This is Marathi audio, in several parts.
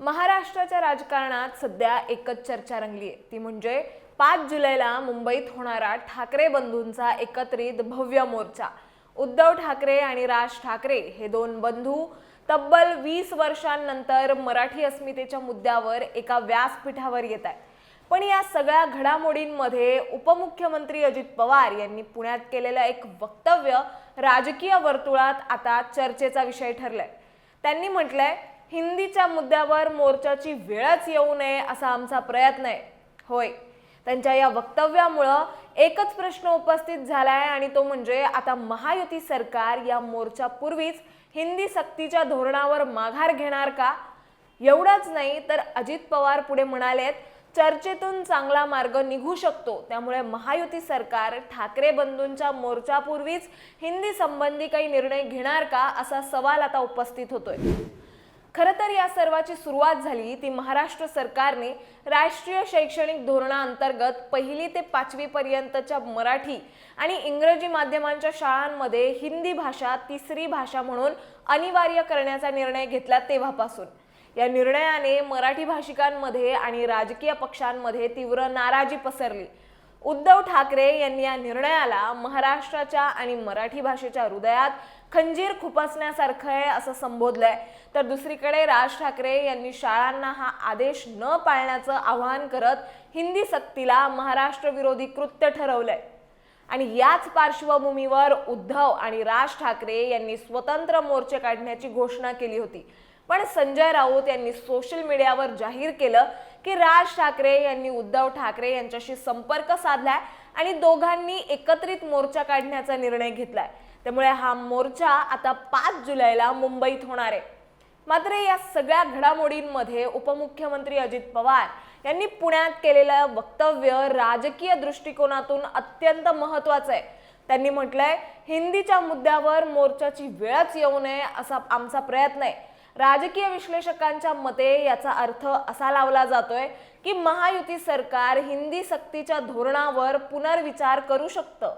महाराष्ट्राच्या राजकारणात सध्या एकच चर्चा रंगली आहे ती म्हणजे पाच जुलैला मुंबईत होणारा ठाकरे बंधूंचा एकत्रित भव्य मोर्चा. उद्धव ठाकरे आणि राज ठाकरे हे दोन बंधू तब्बल वीस वर्षांनंतर मराठी अस्मितेच्या मुद्द्यावर एका व्यासपीठावर येत आहेत. पण या सगळ्या घडामोडींमध्ये उपमुख्यमंत्री अजित पवार यांनी पुण्यात केलेलं एक वक्तव्य राजकीय वर्तुळात आता चर्चेचा विषय ठरलाय. त्यांनी म्हटलंय हिंदीच्या मुद्द्यावर मोर्चाची वेळच येऊ नये असा आमचा प्रयत्न आहे. होय. त्यांच्या या वक्तव्यामुळं एकच प्रश्न उपस्थित झालाय आणि तो म्हणजे आता महायुती सरकार या मोर्चापूर्वीच हिंदी सक्तीच्या धोरणावर माघार घेणार का? एवढंच नाही तर अजित पवार पुढे म्हणालेत चर्चेतून चांगला मार्ग निघू शकतो. त्यामुळे महायुती सरकार ठाकरे बंधूंच्या मोर्चापूर्वीच हिंदी संबंधी काही निर्णय घेणार का? असा सवाल आता उपस्थित होतोय. खरं तर या सर्वाची सुरुवात झाली. ती महाराष्ट्र सरकारने राष्ट्रीय शैक्षणिक धोरणाअंतर्गत पहिली ते पाचवी पर्यंतच्या मराठी आणि इंग्रजी माध्यमांच्या शाळांमध्ये हिंदी भाषा तिसरी भाषा म्हणून अनिवार्य करण्याचा निर्णय घेतला तेव्हापासून. या निर्णयाने मराठी भाषिकांमध्ये आणि राजकीय पक्षांमध्ये तीव्र नाराजी पसरली. उद्धव ठाकरे यांनी या निर्णयाला महाराष्ट्राच्या आणि मराठी भाषेच्या हृदयात खंजीर खुपसण्यासारखं आहे असं संबोधलंय. तर दुसरीकडे राज ठाकरे यांनी शाळांना हा आदेश न पाळण्याचं आवाहन करत हिंदी सक्तीला महाराष्ट्र विरोधी कृत्य ठरवलंय. आणि याच पार्श्वभूमीवर उद्धव आणि राज ठाकरे यांनी स्वतंत्र मोर्चे काढण्याची घोषणा केली होती. पण संजय राऊत यांनी सोशल मीडियावर जाहीर केलं की राज ठाकरे यांनी उद्धव ठाकरे यांच्याशी संपर्क साधलाय आणि दोघांनी एकत्रित मोर्चा काढण्याचा निर्णय घेतलाय. त्यामुळे हा मोर्चा आता पाच जुलैला मुंबईत होणार आहे. मात्र या सगळ्या घडामोडींमध्ये उपमुख्यमंत्री अजित पवार यांनी पुण्यात केलेलं वक्तव्य राजकीय दृष्टिकोनातून अत्यंत महत्वाचं आहे. त्यांनी म्हटलंय हिंदीच्या मुद्द्यावर मोर्चाची वेळच येऊ नये असा आमचा प्रयत्न आहे. राजकीय विश्लेषकांच्या मते याचा अर्थ असा लावला जातोय की महायुती सरकार हिंदी सक्तीच्या धोरणावर पुनर्विचार करू शकतं.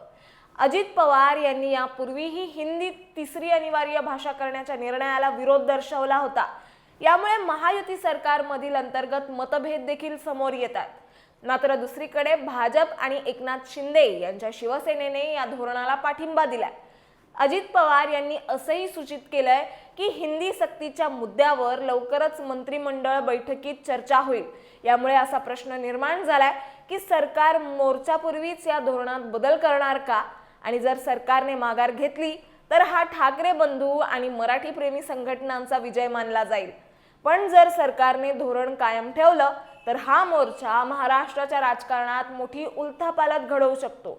अजित पवार यांनी यापूर्वीही हिंदी तिसरी अनिवार्य भाषा करण्याच्या निर्णयाला विरोध दर्शवला होता. यामुळे महायुती सरकारमधील अंतर्गत मतभेद देखील समोर येतात मात्र दुसरीकडे भाजप आणि एकनाथ शिंदे यांच्या शिवसेनेने या धोरणाला पाठिंबा दिलाय. अजित पवार यांनी असंही सूचित केलंय की हिंदी सक्तीच्या मुद्द्यावर लवकरच मंत्रिमंडळ बैठकीत चर्चा होईल. यामुळे असा प्रश्न निर्माण झालाय की सरकार मोर्चापूर्वीच या धोरणात बदल करणार का? आणि जर सरकारने माघार घेतली तर हा ठाकरे बंधू आणि मराठी प्रेमी संघटनांचा विजय मानला जाईल. पण जर सरकारने धोरण कायम ठेवलं तर हा मोर्चा महाराष्ट्राच्या राजकारणात मोठी उलथापालत घडवू शकतो.